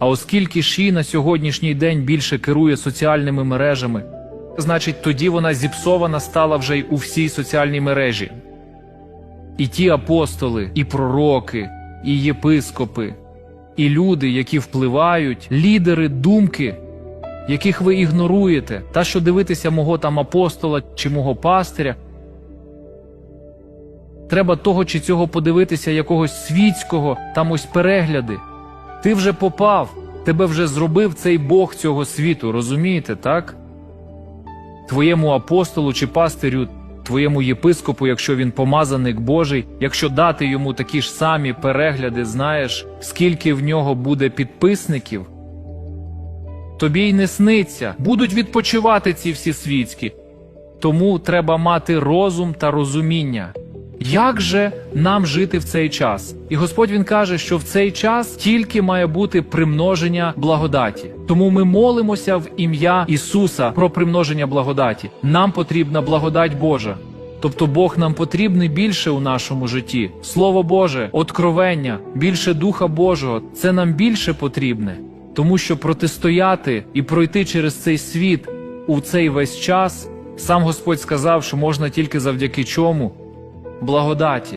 А оскільки Ші на сьогоднішній день більше керує соціальними мережами, значить тоді вона зіпсована стала вже й у всій соціальній мережі. І ті апостоли, і пророки, і єпископи, і люди, які впливають, лідери думки, яких ви ігноруєте, та що дивитися мого там апостола чи мого пастиря. Треба того чи цього подивитися якогось світського, там ось перегляди. Ти вже попав, тебе вже зробив цей Бог цього світу, розумієте, так? Твоєму апостолу чи пастирю, твоєму єпископу, якщо він помазаник Божий, якщо дати йому такі ж самі перегляди, знаєш, скільки в нього буде підписників, тобі й не сниться, будуть відпочивати ці всі світські. Тому треба мати розум та розуміння. Як же нам жити в цей час? І Господь він каже, що в цей час тільки має бути примноження благодаті. Тому ми молимося в ім'я Ісуса про примноження благодаті. Нам потрібна благодать Божа. Тобто Бог нам потрібний більше у нашому житті. Слово Боже, откровення, більше Духа Божого це нам більше потрібне. Тому що протистояти і пройти через цей світ у цей весь час, сам Господь сказав, що можна тільки завдяки чому? Благодаті.